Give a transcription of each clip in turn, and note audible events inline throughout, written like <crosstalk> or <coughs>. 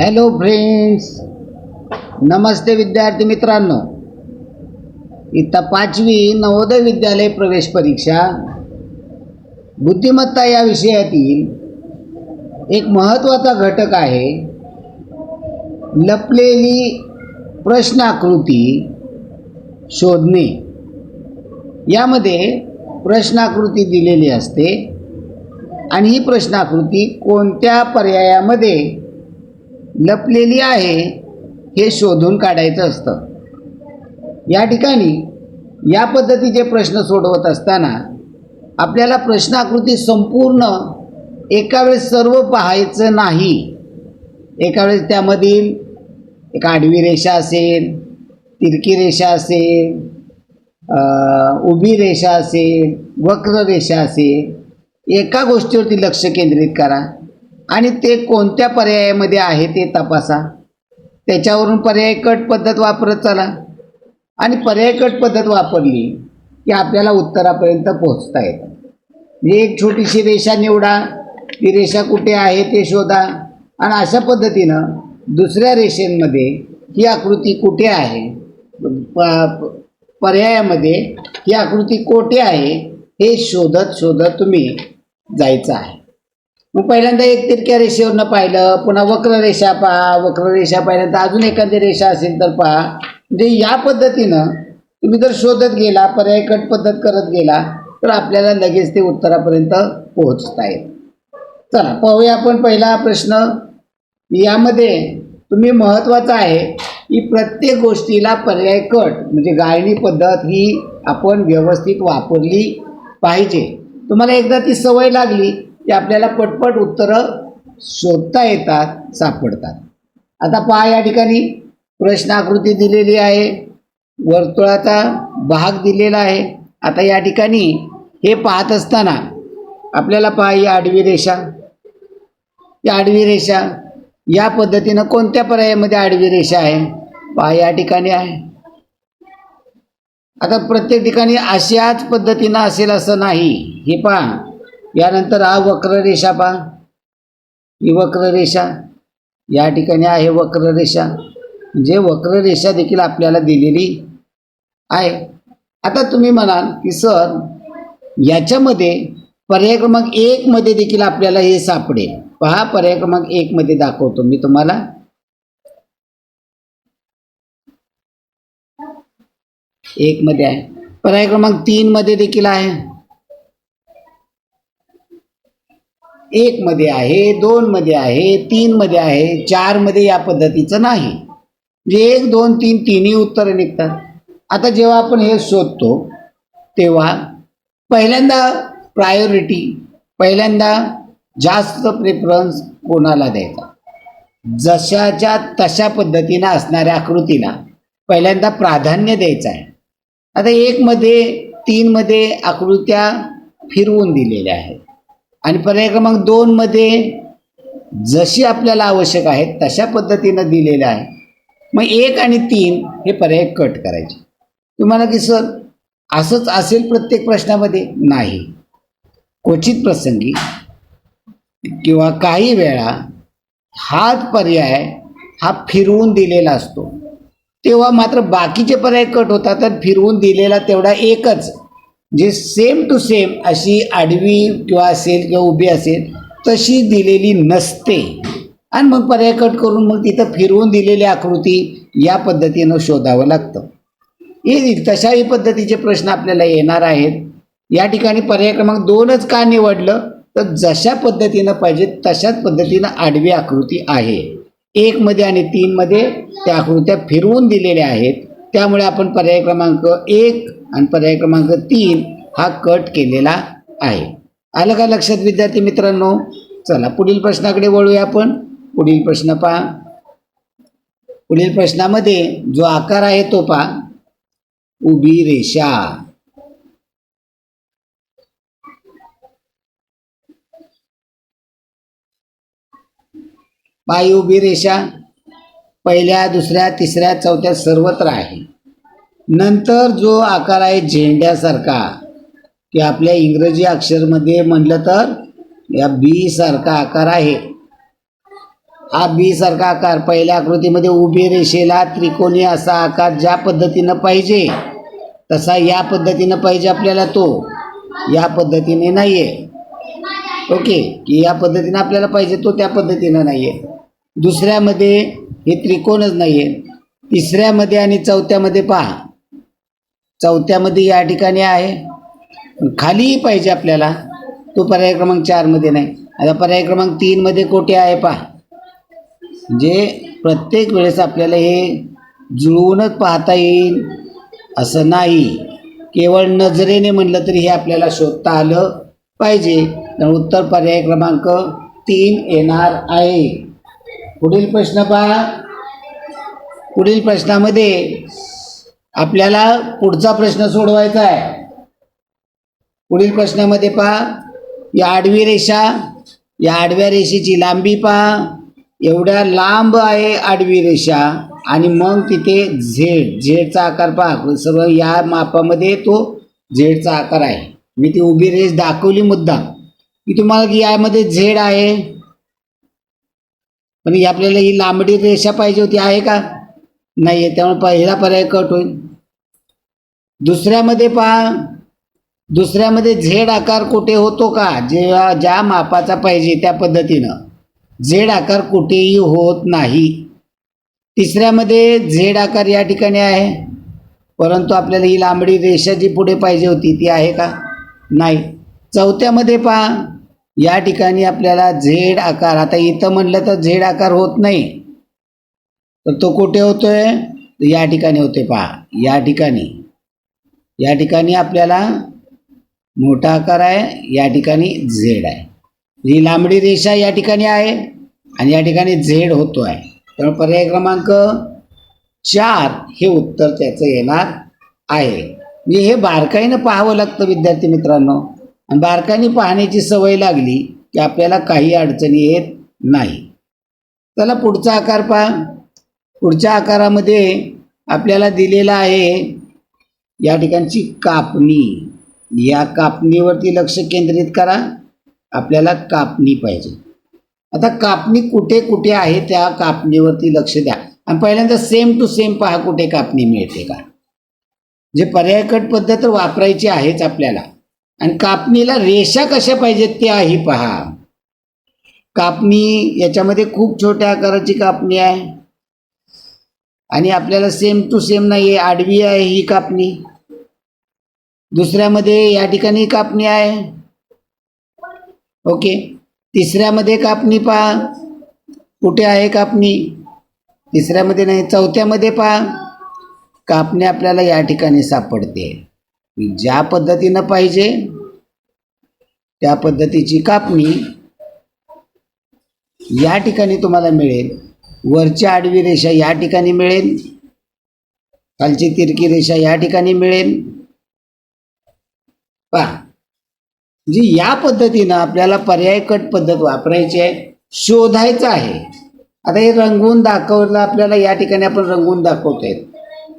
Hello friends नमस्ते विद्यार्थी मित्रांनो. इथं पाचवी नवोदय विद्यालय प्रवेश परीक्षा. बुद्धिमत्ता या विषयातील एक महत्त्वाचा घटक आहे. लपलेली प्रश्नाकृती शोधणे. यामध्ये प्रश्नाकृती दिलेली असते. आणि ही प्रश्नाकृती कोणत्या पर्यायामध्ये लपलेली आहे हे शोधून काढायचं असतं. या ठिकाणी या पद्धतीचे प्रश्न सोडवत असताना आपल्याला प्रश्नाकृती संपूर्ण एका वेळेस सर्व पाहायचं नाही. एका वेळेस त्यामधील एक आडवी रेषा असेल तिरकी रेषा असेल उभी रेषा असेल वक्र रेषा असेल एका गोष्टीवरती लक्ष केंद्रित करा. आणि ते कोणत्या पर्यायामध्ये आहे ते तपासा. त्याच्यावरून पर्याय कट पद्धत वापरत चला. आणि पर्याय कट पद्धत वापरली की आपल्याला उत्तरापर्यंत पोहोचता येतं. म्हणजे एक छोटीशी रेषा निवडा. ती रेषा कुठे आहे ते शोधा. आणि अशा पद्धतीनं दुसऱ्या रेषेमध्ये ही आकृती कुठे आहे? प- प- पर्यायामध्ये ही आकृती कोठे आहे? हे शोधत शोधत तुम्ही जायचं आहे. मग पहिल्यांदा एक तिरक्या रेषेवरनं पाहिलं पुन्हा वक्र रेषा पहा वक्र रेषा पाहिल्यानंतर अजून एखादी रेषा असेल तर पहा. म्हणजे या पद्धतीनं तुम्ही जर शोधत गेला पर्याय कट पद्धत करत गेला तर आपल्याला लगेच ते उत्तरापर्यंत पोहोचता येत चला पाहूया आपण पहिला प्रश्न. यामध्ये तुम्ही महत्त्वाचं आहे की प्रत्येक गोष्टीला पर्याय कट म्हणजे गाळणी पद्धत ही आपण व्यवस्थित वापरली पाहिजे. तुम्हाला एकदा ती सवय लागली की आपल्याला पटपट उत्तरं शोधता येतात सापडतात. आता पहा या ठिकाणी प्रश्नाकृती दिलेली आहे वर्तुळाचा भाग दिलेला आहे. आता या ठिकाणी हे पाहत असताना आपल्याला पहा ही आडवी रेषा. या आडवी रेषा या पद्धतीनं कोणत्या पर्यायामध्ये आडवी रेषा आहे? पहा या ठिकाणी आहे. आता प्रत्येक ठिकाणी अशाच पद्धतीनं असेल असं नाही. हे पहा यानंतर हा वक्र रेषा पहा. ही वक्र रेषा या ठिकाणी आहे वक्र रेषा म्हणजे वक्र रेषा देखील आपल्याला दिलेली आहे. आता तुम्ही म्हणाल की सर याच्यामध्ये पर्याय क्रमांक एकमध्ये देखील आपल्याला हे सापडेल. पहा पर्याय क्रमांक एकमध्ये दाखवतो मी तुम्हाला. एकमध्ये आहे. पर्याय क्रमांक तीनमध्ये देखील आहे. एकमध्ये आहे दोनमध्ये आहे तीनमध्ये आहे चारमध्ये या पद्धतीचं नाही. म्हणजे एक दोन तीन तिन्ही उत्तरं निघतात. आता जेव्हा आपण हे शोधतो तेव्हा पहिल्यांदा प्रायोरिटी पहिल्यांदा जास्त प्रेफरन्स कोणाला द्यायचा? जशाच्या तशा पद्धतीनं असणाऱ्या आकृतीला पहिल्यांदा प्राधान्य द्यायचं आहे. आता एकमध्ये तीनमध्ये आकृत्या फिरवून दिलेल्या आहेत. आणि पर्याय क्रमांक दोनमध्ये जशी आपल्याला आवश्यक आहे तशा पद्धतीनं दिलेलं आहे. मग एक आणि तीन हे पर्याय कट करायचे. तुम्हाला की सर असंच असेल प्रत्येक प्रश्नामध्ये? नाही. क्वचित प्रसंगी किंवा काही वेळा हाच पर्याय हा फिरवून दिलेला असतो. तेव्हा मात्र बाकीचे पर्याय कट होतात तर फिरवून दिलेला तेवढा एकच जे सेम टू सेम अशी आडवी किंवा असेल किंवा उभी असेल तशी दिलेली नसते. आणि मग पर्याय कट करून मग तिथं फिरवून दिलेली आकृती या पद्धतीनं शोधावं लागतं. हे तशाही पद्धतीचे प्रश्न आपल्याला येणार आहेत. या ठिकाणी पर्याय क्रमांक दोनच का निवडलं? तर जशा पद्धतीनं पाहिजे तशाच पद्धतीनं आडवी आकृती आहे. एकमध्ये आणि तीनमध्ये त्या आकृत्या फिरवून दिलेल्या आहेत. त्यामुळे आपण पर्याय क्रमांक एक आणि पर्याय क्रमांक तीन हा कट केलेला आहे. आलं का लक्षात विद्यार्थी मित्रांनो? चला पुढील प्रश्नाकडे वळूया आपण. पुढील प्रश्न पहा. पुढील प्रश्नामध्ये जो आकार आहे तो पहा. उभी रेषा. पायी उभी रेषा. पहिल्या दुसऱ्या तिसऱ्या चौथ्या सर्वत्र आहे. नंतर जो आकार आहे झेंड्यासारखा की आपल्या इंग्रजी अक्षरमध्ये म्हणलं तर या बी सारखा आकार आहे. हा बी सारखा आकार पहिल्या आकृतीमध्ये उभी रेषेला त्रिकोणी असा आकार ज्या पद्धतीनं पाहिजे तसा या पद्धतीनं पाहिजे आपल्याला तो. या पद्धतीने नाही आहे ओके? की या पद्धतीनं आपल्याला पाहिजे तो त्या पद्धतीनं नाही आहे दुसऱ्यामध्ये हे त्रिकोणच नाही आहे तिसऱ्यामध्ये आणि चौथ्यामध्ये पहा. चौथ्यामध्ये या ठिकाणी आहे. खालीही पाहिजे आपल्याला. तो पर्याय क्रमांक चारमध्ये नाही. आता पर्याय क्रमांक तीनमध्ये कोठे आहे पहा. म्हणजे प्रत्येक वेळेस आपल्याला हे जुळवूनच पाहता येईल असं नाही. केवळ नजरेने म्हणलं तरी हे आपल्याला शोधता आलं पाहिजे. तर उत्तर पर्याय क्रमांक तीन येणार आहे. पुढील प्रश्न पहा. पुढील प्रश्नामध्ये आपल्याला पुढचा प्रश्न सोडवायचा आहे. पुढील प्रश्नामध्ये पहा. या आडवी रेषा या आडव्या रेषेची लांबी पहा. एवढ्या लांब आहे आडवी रेषा आणि मग तिथे झेड झेडचा आकार पहा. सर्व या मापामध्ये तो झेडचा आकार आहे. मी ती उभी रेष दाखवली मुद्दा की तुम्हाला की यामध्ये झेड आहे. पण ही आपल्याला ही लांबडी रेषा पाहिजे होती आहे का? नाही आहे त्यामुळे पहिला पर्याय कट होईल. दुसऱ्यामध्ये पहा दुसऱ्यामध्ये झेड आकार कुठे होतो का? जेव्हा ज्या मापाचा पाहिजे त्या पद्धतीनं. झेड आकार कुठेही होत नाही. तिसऱ्यामध्ये झेड आकार या ठिकाणी आहे. परंतु आपल्याला ही लांबडी रेषा जी पुढे पाहिजे होती ती आहे का? नाही. चौथ्यामध्ये पहा या ठिकाणी आपल्याला झेड आकार आता इथं म्हणलं तर झेड आकार होत नाही. तर तो कुठे होतोय? या ठिकाणी होते पहा या ठिकाणी. या ठिकाणी आपल्याला मोठा आकार आहे या ठिकाणी झेड आहे. ही लांबडी रेषा या ठिकाणी आहे आणि या ठिकाणी झेड होतो आहे त्यामुळे पर्याय क्रमांक चार हे उत्तर त्याचं येणार आहे. म्हणजे हे बारकाईनं पाहावं लागतं विद्यार्थी मित्रांनो. आणि बारकाईने पाहण्याची सवय लागली की आपल्याला काही अडचणी येत नाही. चला पुढचा आकार पहा. पुढच्या आकारामध्ये आपल्याला दिलेला आहे या ठिकाणची कापणी. या कापणीवरती लक्ष केंद्रित करा. आपल्याला कापणी पाहिजे. आता कापणी कुठे कुठे आहे त्या कापणीवरती लक्ष द्या. आणि पहिल्यांदा सेम टू सेम पहा कुठे कापणी मिळते का. जे पर्यायकट पद्धत वापरायची आहेच आपल्याला. आणि कापणीला रेषा कशा पाहिजेत त्याही पहा. कापणी याच्यामध्ये खूप छोट्या आकाराची कापणी आहे. आणि आपल्याला सेम टू सेम नाही आहे आडवी आहे ही कापणी. दुसऱ्यामध्ये या ठिकाणी कापणी आहे. ओके. तिसऱ्यामध्ये कापणी पहा. कुठे आहे कापणी? तिसऱ्यामध्ये नाही चौथ्यामध्ये पहा. कापणी आपल्याला या ठिकाणी सापडते. ज्या पद्धतीनं पाहिजे त्या पद्धतीची कापणी या ठिकाणी तुम्हाला मिळेल. वरची आडवी रेषा या ठिकाणी मिळेल. खालची तिरकी रेषा या ठिकाणी मिळेल. पहा. म्हणजे या पद्धतीनं आपल्याला पर्याय कट पद्धत वापरायची आहे शोधायचं आहे. आता हे रंगवून दाखवलं आपल्याला या ठिकाणी आपण रंगवून दाखवतोय.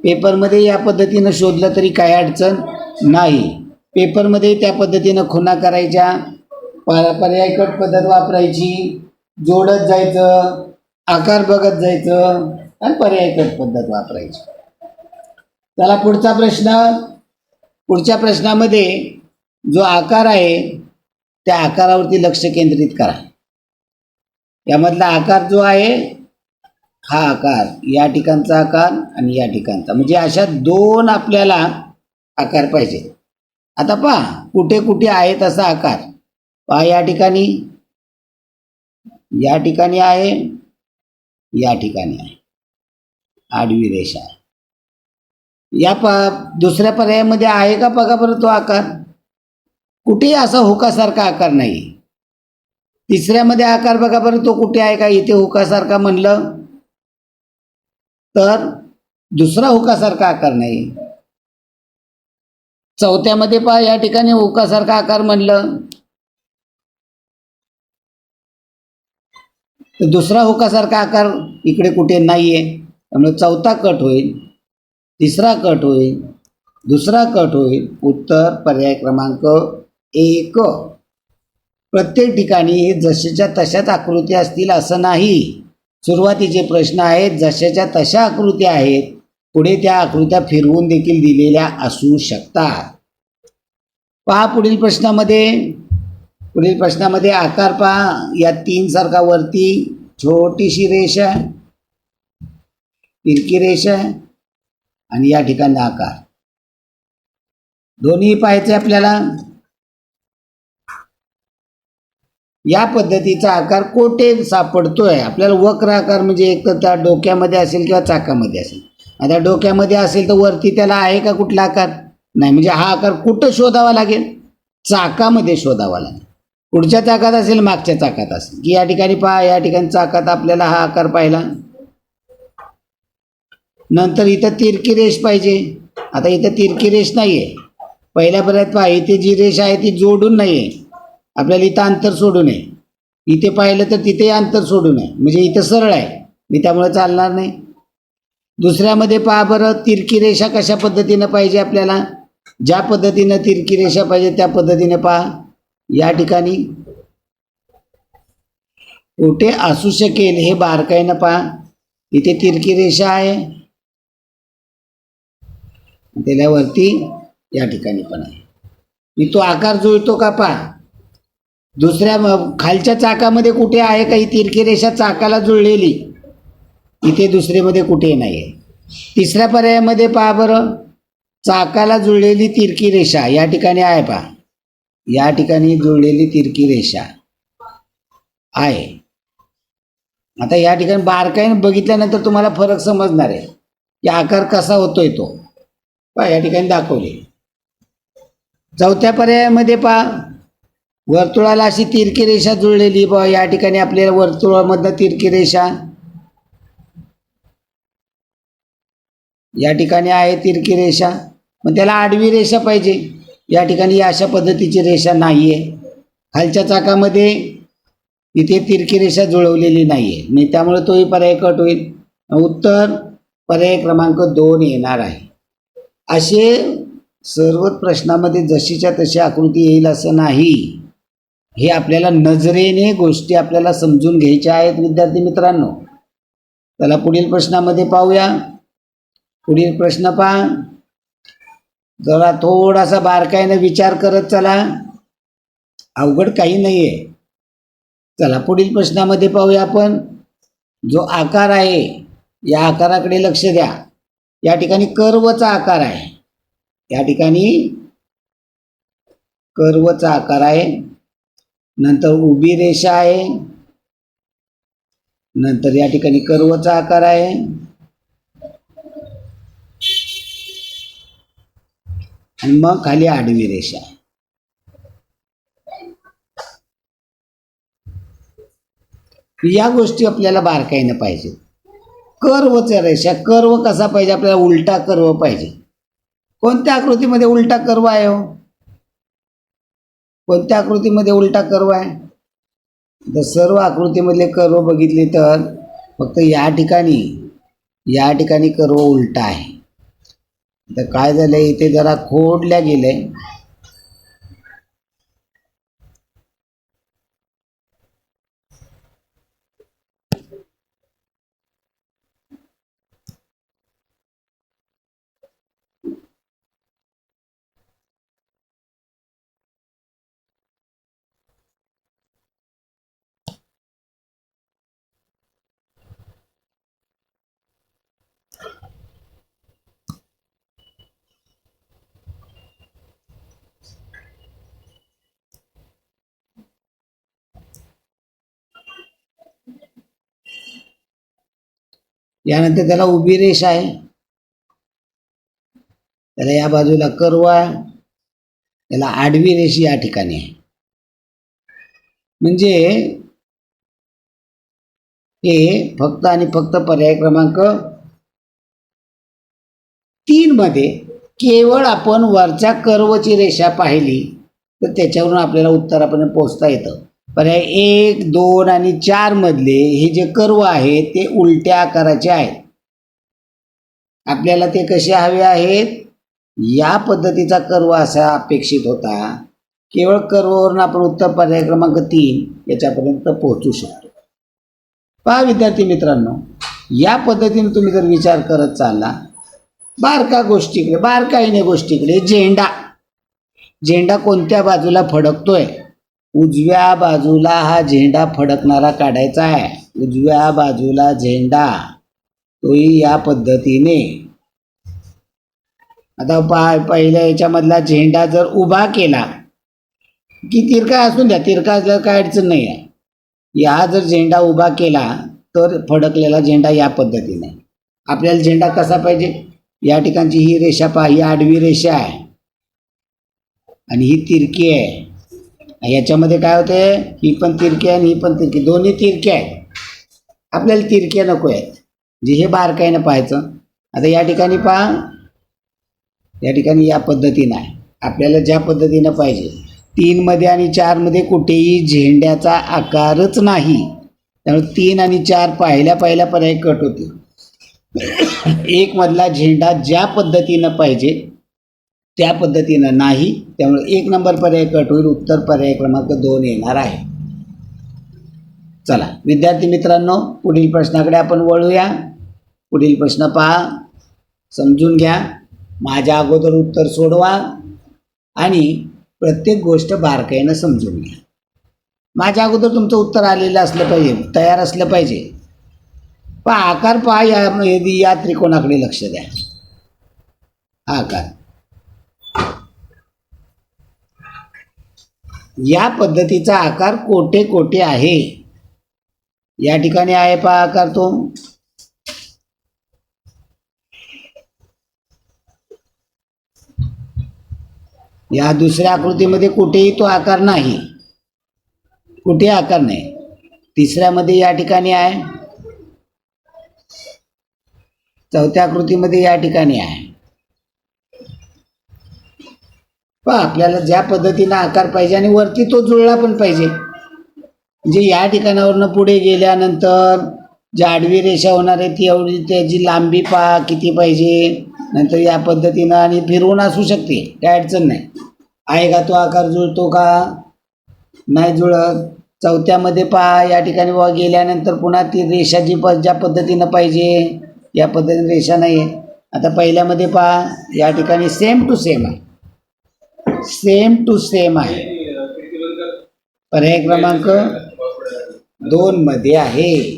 पेपरमध्ये या पद्धतीनं शोधलं तरी काय अडचण? नाही. पेपरमध्ये त्या पद्धतीनं खुणा करायच्या प- कट पद्धत वापरायची जोडत जायचं आकार बघत जायचं आणि पर्यायकट पद्धत वापरायची. त्याला पुढचा प्रश्न पुढच्या प्रश्नामध्ये जो आकार आहे त्या आकारावरती लक्ष केंद्रित करा. यामधला आकार जो आहे हा आकार या ठिकाणचा आकार आणि या ठिकाणचा. म्हणजे अशा दोन आपल्याला आकार पाहिजे. आता पहा कुठे कुठे आहे तसा आकार. पहा या ठिकाणी या ठिकाणी आहे या ठिकाणी आहे. आडवी रेषा या प दुसऱ्या पर्यायामध्ये आहे का? बघा बरं तो आकार. कुठेही असा हुकासारखा आकार नाही. तिसऱ्यामध्ये आकार बघा बरं तो कुठे आहे का? इथे हुकासारखा म्हणलं तर दुसरा हुकासारखा आकार नाही. चौथ्यामध्ये पहा या ठिकाणी हुकासारखा आकार म्हणलं. तर दुसरा हुकासारखा आकार इकडे कुठे नाहीये. त्यामुळे चौथा कट होईल तिसरा कट होईल दुसरा कट होईल. उत्तर पर्याय क्रमांक एक. प्रत्येक ठिकाणी हे जशाच्या तशाच आकृती असतील असं नाही. सुरुवातीचे प्रश्न आहेत जशाच्या तशा आकृत्या आहेत पुढे त्या आकृत्या फिरवून देखील दिलेल्या असू शकतात. पहा पुढील प्रश्नामध्ये. पुढील प्रश्नामध्ये आकार पहा. या तीन सारखा वरती छोटीशी रेषा तिरकी रेषा आणि या ठिकाणी आकार. दोन्ही पाहायचे आपल्याला. या पद्धतीचा आकार कोठे सापडतोय? आपल्याला वक्र आकार म्हणजे एक तर त्या डोक्यामध्ये असेल किंवा चाकामध्ये असेल. आता डोक्यामध्ये असेल तर वरती त्याला आहे का कुठला आकार? नाही म्हणजे हा आकार कुठं शोधावा लागेल? चाकामध्ये शोधावा लागेल. पुढच्या चाकात असेल मागच्या चाकात असेल. की या ठिकाणी पहा या ठिकाणी चाकात आपल्याला हा आकार पाहिला. नंतर इथं तिरकी रेष पाहिजे. आता इथं तिरकी रेष नाही आहे पहिल्यापर्यंत पहा इथे जी रेष आहे ती जोडून नाही आहे आपल्याला इथं अंतर सोडू नये इथे पाहिलं तर तिथे अंतर सोडू नये म्हणजे इथं सरळ आहे. मी त्यामुळे चालणार नाही. दुसऱ्यामध्ये पहा बरं तिरकी रेषा कशा पद्धतीनं पाहिजे आपल्याला? ज्या पद्धतीनं तिरकी रेषा पाहिजे त्या पद्धतीने पहा. या ठिकाणी. कुठे असू शकेल हे बारकाईनं पहा. इथे तिरकी रेषा आहे. त्याच्यावरती या ठिकाणी पण आहे. मी तो आकार जुळतो का पहा. दुसऱ्या खालच्या चाकामध्ये कुठे आहे काही तिरकी रेषा? चाकाला जुळलेली. इथे दुसरीमध्ये कुठे नाही आहे तिसऱ्या पर्यायामध्ये पहा बरं. चाकाला जुळलेली तिरकी रेषा या ठिकाणी आहे पहा. या ठिकाणी जुळलेली तिरकी रेषा आहे. आता या ठिकाणी बारकाईने बघितल्यानंतर तुम्हाला फरक समजणार आहे. की आकार कसा होतोय तो. पहा या ठिकाणी दाखवले. चौथ्या पर्यायामध्ये पहा. वर्तुळाला अशी तिरकी रेषा जुळलेली बा या ठिकाणी आपल्याला वर्तुळामधनं तिरकी रेषा या ठिकाणी आहे तिरकी रेषा. मग त्याला आडवी रेषा पाहिजे. या ठिकाणी अशा पद्धतीची रेषा नाही आहे खालच्या चाकामध्ये इथे तिरकी रेषा जुळवलेली नाही आहे मी त्यामुळे तोही पर्याय कट होईल. उत्तर पर्याय क्रमांक दोन येणार आहे. असे सर्व प्रश्नामध्ये जशीच्या तशी आकृती येईल असं नाही. हे आपल्याला नजरेने गोष्टी आपल्याला समजून घ्यायच्या आहेत विद्यार्थी मित्रांनो. त्याला पुढील प्रश्नामध्ये पाहूया. पुढील प्रश्न पहा. जरा थोडासा बारकाईने विचार करत चला. अवघड काही नाही आहे चला पुढील प्रश्नामध्ये पाहूया आपण. जो आकार आहे या आकाराकडे लक्ष द्या. या ठिकाणी कर्वचा आकार आहे. या ठिकाणी कर्वचा आकार आहे. नंतर उभी रेषा आहे. नंतर या ठिकाणी कर्वचा आकार आहे. आणि मग खाली आडवी रेषा. या गोष्टी आपल्याला बारकाईनं पाहिजे. कर्वच्या रेषा कर्व कसा पाहिजे? आपल्याला उलटा कर्व पाहिजे. कोणत्या आकृतीमध्ये उलटा कर्व आहे हो? कोणत्या आकृतीमध्ये उलटा कर्व आहे? तर सर्व आकृतीमधले कर्व बघितले तर फक्त या ठिकाणी या ठिकाणी कर्व उलटा आहे. तर काय झालं इथे जरा खोडल्या गेले यानंतर त्याला उभी रेष आहे. त्याला या बाजूला करवा. त्याला आडवी रेष या ठिकाणी आहे. म्हणजे हे फक्त आणि फक्त पर्याय क्रमांक तीन मध्ये केवळ आपण वरच्या कर्वची रेषा पाहिली तर त्याच्यावरून आपल्याला उत्तरापर्यंत पोहोचता येतं. पर्याय एक दोन आणि चार मधले हे जे कर्व आहेत ते उलट्या आकाराचे आहेत. आपल्याला ते कसे हवे आहेत? या पद्धतीचा कर्व असा अपेक्षित होता. केवळ कर्ववरून आपण उत्तर पर्याय क्रमांक तीन याच्यापर्यंत पोहोचू शकतो. पहा विद्यार्थी मित्रांनो या पद्धतीने तुम्ही जर विचार करत चालला बारका गोष्टीकडे बारकाईने गोष्टीकडे झेंडा. झेंडा कोणत्या बाजूला फडकतोय? उजव्या बाजूला हा झेंडा फडकणारा काढायचा आहे. उजव्या बाजूला झेंडा. तोही या पद्धतीने. आता पा पहिल्या याच्यामधला झेंडा जर उभा केला की तिरका असून द्या तिरका जर काय अडचण नाही आहे. हा जर झेंडा उभा केला तर फडकलेला झेंडा या पद्धतीने. आपल्याला झेंडा कसा पाहिजे? या ठिकाणची ही रेषा पहा ही आडवी रेषा आहे. आणि ही तिरकी आहे. याच्यामध्ये काय होते? ही पण तिरकी आहे आणि ही पण तिरकी. दोन्ही तिरक्या आहेत. आपल्याला तिरक्या नको आहेत. जे हे बारकाईनं पाहायचं. आता या ठिकाणी पहा. या ठिकाणी या पद्धतीनं आहे. आपल्याला ज्या पद्धतीनं पाहिजे. तीनमध्ये आणि चारमध्ये कुठेही झेंड्याचा आकारच नाही. त्यामुळे तीन आणि चार पाहिल्या पहिल्या पर्याय कट होते <coughs> एक मधला झेंडा ज्या पद्धतीनं पाहिजे त्या पद्धतीनं नाही. त्यामुळे एक नंबर पर्याय कट होईल उत्तर पर्याय क्रमांक दोन येणार आहे. चला विद्यार्थी मित्रांनो पुढील प्रश्नाकडे आपण वळूया. पुढील प्रश्न पहा. समजून घ्या. माझ्या अगोदर उत्तर सोडवा आणि प्रत्येक गोष्ट बारकाईनं समजून घ्या. माझ्या अगोदर तुमचं उत्तर आलेलं असलं पाहिजे तयार असलं पाहिजे. पहा आकार पहा या या त्रिकोणाकडे लक्ष द्या. हा आकार. या पद्धतीचा आकार कोठे कोठे आहे? या ठिकाणी आहे पहा आकार तो. या दुसऱ्या आकृतीमध्ये कुठेही तो आकार नाही. कुठे आकार नाही? तिसऱ्यामध्ये या ठिकाणी आहे. चौथ्या आकृतीमध्ये या ठिकाणी आहे. पहा आपल्याला ज्या पद्धतीनं आकार पाहिजे आणि वरती तो जुळला पण पाहिजे. म्हणजे या ठिकाणावरनं पुढे गेल्यानंतर जी आडवी रेषा होणार आहे ती एवढी त्याची लांबी पा किती पाहिजे. नंतर या पद्धतीनं आणि फिरवून असू शकते काय अडचण नाही. आहे का तो आकार जुळतो का? नाही जुळत. चौथ्यामध्ये पहा या ठिकाणी बाबा गेल्यानंतर पुन्हा ती रेषा जी प ज्या पद्धतीनं पाहिजे या पद्धतीने रेषा नाही आहे आता पहिल्यामध्ये पहा या ठिकाणी सेम टू सेम आहे. सेम टू सेम आहे. पर्याय क्रमांक दोन मध्ये आहे.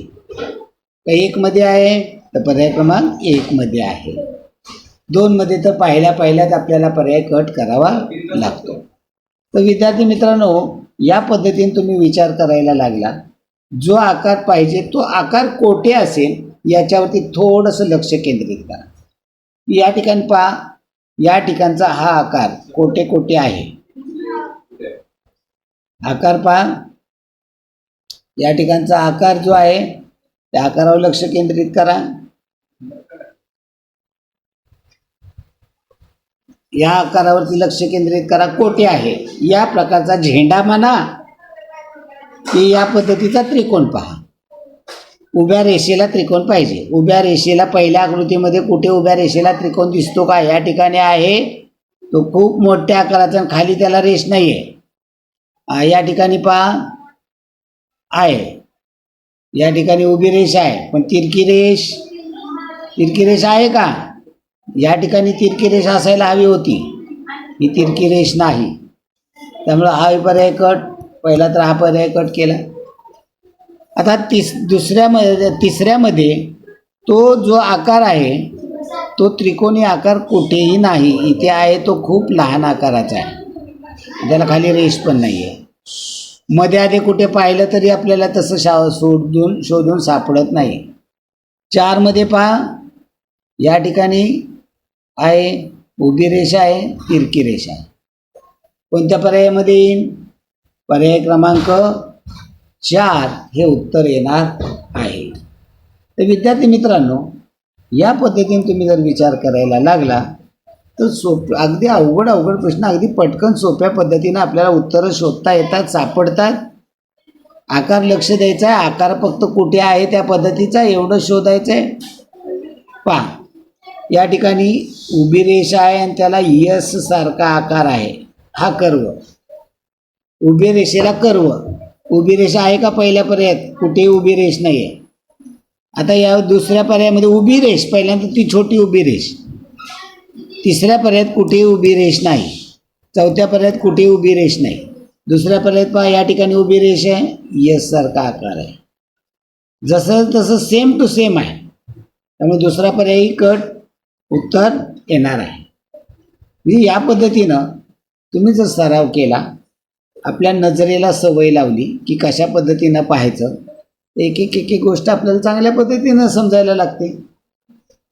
का एक मध्ये आहे तर पर्याय क्रमांक एक मध्ये आहे. दोन मध्ये तर पहिल्या पहिल्याच आपल्याला पर्याय कट करावा लागतो. तर विद्यार्थी मित्रांनो या पद्धतीने तुम्ही विचार करायला लागला. जो आकार पाहिजे तो आकार कोठे असेल याच्यावरती थोडंसं लक्ष केंद्रित करा. या ठिकाणी पहा या ठिकाणचा हा आकार कोटे कोटे आहे. आकार पहा. या ठिकाणचा आकार जो आहे त्या आकारावर लक्ष केंद्रित करा. या आकारावरती लक्ष केंद्रित करा. कोठे आहे. या प्रकारचा झेंडा म्हणा की या पद्धतीचा त्रिकोण पहा. उभ्या रेषेला त्रिकोण पाहिजे. उभ्या रेषेला पहिल्या आकृतीमध्ये कुठे उभ्या रेषेला त्रिकोण दिसतो का? या ठिकाणी आहे. तो खूप मोठ्या आकाराचा आणि खाली त्याला रेष नाही आहे या ठिकाणी पहा. आहे. या ठिकाणी उभी रेष आहे. पण तिरकी रेष. तिरकी रेष आहे का? या ठिकाणी तिरकी रेष असायला हवी होती. ही तिरकी रेष नाही. त्यामुळं हा पर्याय कट. पहिला तर हा पर्याय कट केला. आता तिस दुसऱ्यामध्ये तिसऱ्यामध्ये तो जो आकार आहे तो त्रिकोणी आकार कुठेही नाही. इथे आहे तो खूप लहान आकाराचा आहे. त्याला खाली रेष पण नाही आहे मध्ये आधी कुठे पाहिलं तरी आपल्याला तसं शा शोधून शोधून सापडत नाही. चारमध्ये पहा. या ठिकाणी आहे उभी रेषा आहे तिरकी रेषा आहे. कोणत्या पर्यायामध्ये येईल पर्याय क्रमांक चार हे उत्तर येणार आहे. तर विद्यार्थी मित्रांनो या पद्धतीने तुम्ही जर विचार करायला लागला तर सोप अगदी अवघड अवघड प्रश्न अगदी पटकन सोप्या पद्धतीनं आपल्याला उत्तरं शोधता येतात सापडतात. आकार लक्ष द्यायचा आहे आकार फक्त कुठे आहे त्या पद्धतीचा एवढं शोधायचं आहे पहा या ठिकाणी उभी रेषा आहे आणि त्याला यस सारखा आकार आहे हा कर्व. उभी रेषेला कर्व. उभी रेषा आहे का पहिल्या पर्यायात? कुठेही उभी रेष नाही आहे आता या दुसऱ्या पर्यायामध्ये उभी रेष पहिल्यांदा ती छोटी उभी रेष. तिसऱ्या पर्यायात कुठेही उभी रेष नाही. चौथ्या पर्यायात कुठेही उभी रेष नाही. दुसऱ्या पर्यायात पहा या ठिकाणी उभी रेष आहे. यस सारखा आकार आहे? जसं तसं सेम टू सेम आहे. त्यामुळे दुसरा पर्यायी कट उत्तर येणार आहे. म्हणजे या पद्धतीनं तुम्ही जर सराव केला आपल्या नजरेला सवय लावली की कशा पद्धतीनं पाहायचं. एक एक एक एक गोष्ट आपल्याला चांगल्या पद्धतीनं समजायला लागते.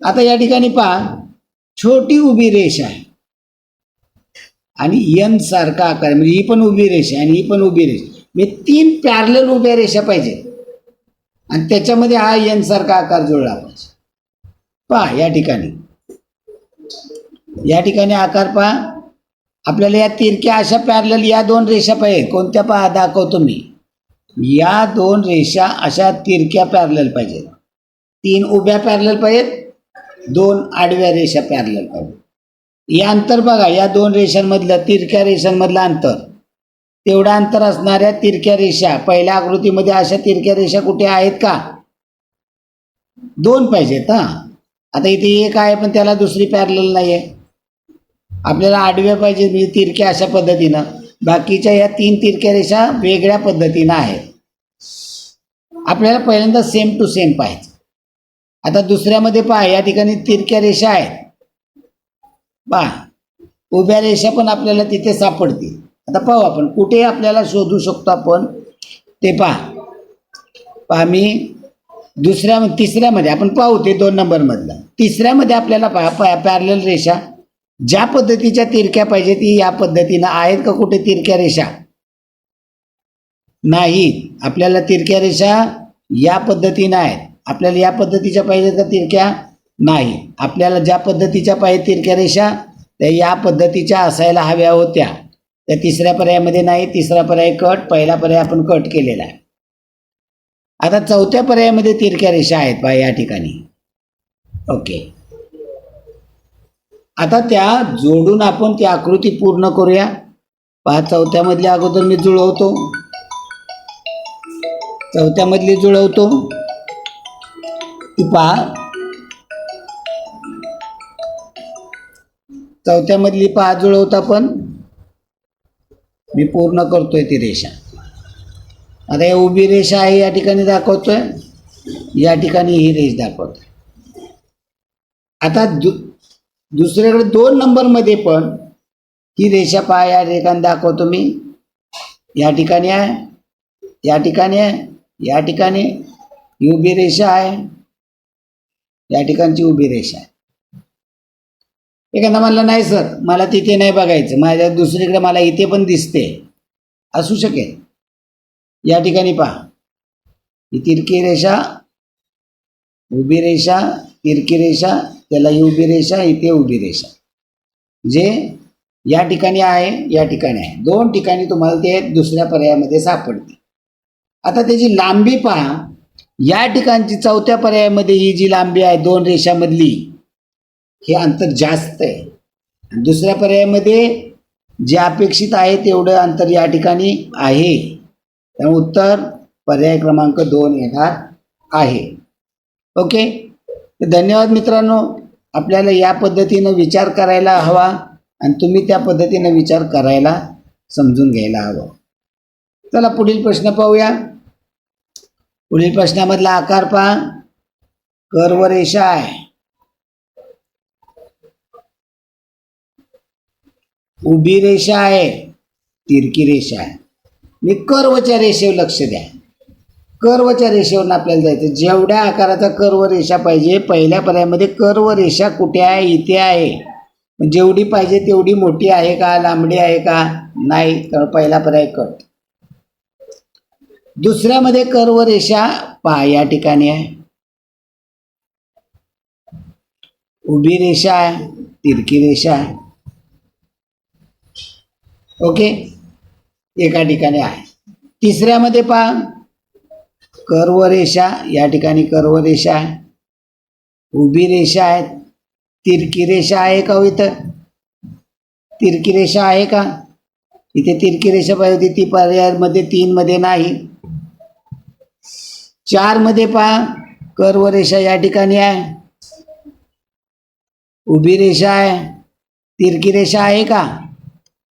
आता या ठिकाणी पहा छोटी उभी रेष आहे. आणि यन सारखा आकार म्हणजे ही पण उभी रेष आहे आणि ही पण उभी रेष. म्हणजे तीन पॅरल उभ्या रेषा पाहिजे आणि त्याच्यामध्ये हा यन सारखा आकार जुळला पाहिजे. पहा या ठिकाणी. या ठिकाणी आकार पहा. आपल्याला या तिरक्या अशा पॅरल या दोन रेषा पाहिजे. कोणत्या पहा दाखवतो मी? या दोन रेषा अशा तिरक्या पॅरल पाहिजेत. तीन उभ्या पॅरल पाहिजेत दोन आडव्या रेषा पॅरल पाहिजेत. या अंतर बघा या दोन रेषांमधलं तिरक्या रेषांमधलं अंतर. तेवढं अंतर असणाऱ्या तिरक्या रेषा पहिल्या आकृतीमध्ये अशा तिरक्या रेषा कुठे आहेत का? दोन पाहिजेत हां. आता इथे एक आहे पण त्याला दुसरी पॅरल नाही आहे आपल्याला आडव्या पाहिजे म्हणजे तिरक्या अशा पद्धतीनं. बाकीच्या या तीन तिरक्या रेषा वेगळ्या पद्धतीनं आहेत. आपल्याला पहिल्यांदा सेम टू सेम पाहिजे आता दुसऱ्यामध्ये पहा या ठिकाणी तिरक्या रेषा आहेत. पहा उभ्या रेषा पण आपल्याला तिथे सापडतील. आता पाहू आपण कुठे आपल्याला शोधू शकतो आपण? ते पहा. पहा मी दुसऱ्या तिसऱ्यामध्ये आपण पाहू ते दोन नंबरमधलं. तिसऱ्यामध्ये आपल्याला पहा पॅरल रेषा. ज्या पद्धतीच्या तिरक्या पाहिजे ती या पद्धतीनं आहेत का कुठे तिरक्या रेषा? नाही. आपल्याला तिरक्या रेषा या पद्धतीनं आहेत. आपल्याला या पद्धतीच्या पाहिजेत का तिरक्या? नाही. आपल्याला ज्या पद्धतीच्या पाहिजे तिरक्या रेषा त्या या पद्धतीच्या असायला हव्या होत्या. त्या तिसऱ्या पर्यायामध्ये नाही. तिसरा पर्याय कट पहिला पर्याय आपण कट केलेला आहे. आता चौथ्या पर्यायामध्ये तिरक्या रेषा आहेत पहा या ठिकाणी. ओके. आता त्या जोडून आपण ती आकृती पूर्ण करूया. पहा चौथ्यामधली अगोदर मी जुळवतो. चौथ्यामधली जुळवतो. ती पहा. चौथ्यामधली पहा जुळवता पण. मी पूर्ण करतोय ती रेषा. आता या उभी रेषा आहे या ठिकाणी दाखवतोय. या ठिकाणी ही रेष दाखवतोय. आता दु दुसरीकडे दोन नंबरमध्ये पण ही रेषा पहा या ठिकाणी दाखवतो मी या ठिकाणी आहे या ठिकाणी आहे या ठिकाणी ही उभी रेषा आहे. या ठिकाणची उभी रेषा आहे. एखादा म्हणलं नाही सर मला तिथे नाही बघायचं. माझ्या दुसरीकडे मला इथे पण दिसते. असू शकेल. या ठिकाणी पहा. ही तिरकी रेषा उभी रेषा तिरकी रेषा त्याला ही उभी रेषा इथे उभी रेषा. जे या ठिकाणी आहे या ठिकाणी आहे. दोन ठिकाणी तुम्हाला ते दुसऱ्या पर्यायामध्ये सापडते आता त्याची लांबी पहा या ठिकाणची चौथ्या पर्यायामध्ये ही जी लांबी आहे दोन रेषामधली हे अंतर जास्त आहे. दुसऱ्या पर्यायामध्ये जे अपेक्षित आहे तेवढं अंतर या ठिकाणी आहे. त्यामुळे उत्तर पर्याय क्रमांक दोन येणार आहे. ओके? धन्यवाद मित्रांनो. आपल्याला या पद्धतीनं विचार करायला हवा आणि तुम्ही त्या पद्धतीनं विचार करायला समजून घ्यायला हवं. चला पुढील प्रश्न पाहूया. पुढील प्रश्नामधला आकार पहा. कर्व रेषा आहे. उभी रेषा आहे तिरकी रेषा आहे. मी कर्वच्या रेषेवर लक्ष द्या. कर्वच्या रेषेवरून आपल्याला जायचं. जेवढ्या आकाराचा कर्व रेषा पाहिजे पहिल्या पर्यायामध्ये कर्व रेषा कुठे आहे? इथे आहे. जेवढी पाहिजे तेवढी मोठी आहे का? लांबडी आहे का? नाही. तर पहिला पर्याय कट. दुसऱ्यामध्ये कर्व रेषा पहा या ठिकाणी आहे. उभी रेषा आहे तिरकी रेषा आहे. ओके? एका ठिकाणी आहे. तिसऱ्यामध्ये पहा कर्व रेषा या ठिकाणी कर्व रेषा आहे. उभी रेषा आहे तिरकी रेषा आहे का हो इथं? तिरकी रेषा आहे का? इथे तिरकी रेषा पाहिजे होती. ती पर्यायमध्ये तीनमध्ये नाही. चारमध्ये पहा. कर्व रेषा या ठिकाणी आहे. उभी रेषा आहे. तिरकी रेषा आहे का?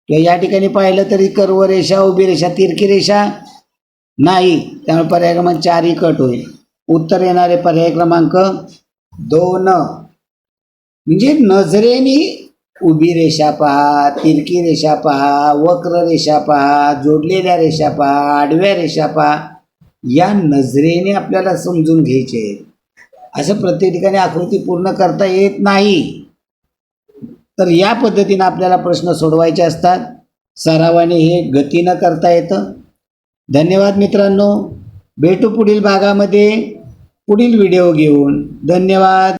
किंवा या ठिकाणी पाहिलं तरी कर्व रेषा उभी रेषा तिरकी रेषा. नाही त्यामुळे पर्याय क्रमांक चारही कट होईल. उत्तर येणारे पर्याय क्रमांक दोन. म्हणजे नजरेने उभी रेषा पहा तिरकी रेषा पहा वक्र रेषा पहा जोडलेल्या रेषा पहा आडव्या रेषा पहा या नजरेने आपल्याला समजून घ्यायचे. असं प्रत्येक ठिकाणी आकृती पूर्ण करता येत नाही. तर या पद्धतीनं आपल्याला प्रश्न सोडवायचे असतात. सरावाने हे गतीनं करता येतं. धन्यवाद मित्रांनो. भेटू पुढील भागामध्ये पुढील व्हिडिओ घेऊन. धन्यवाद.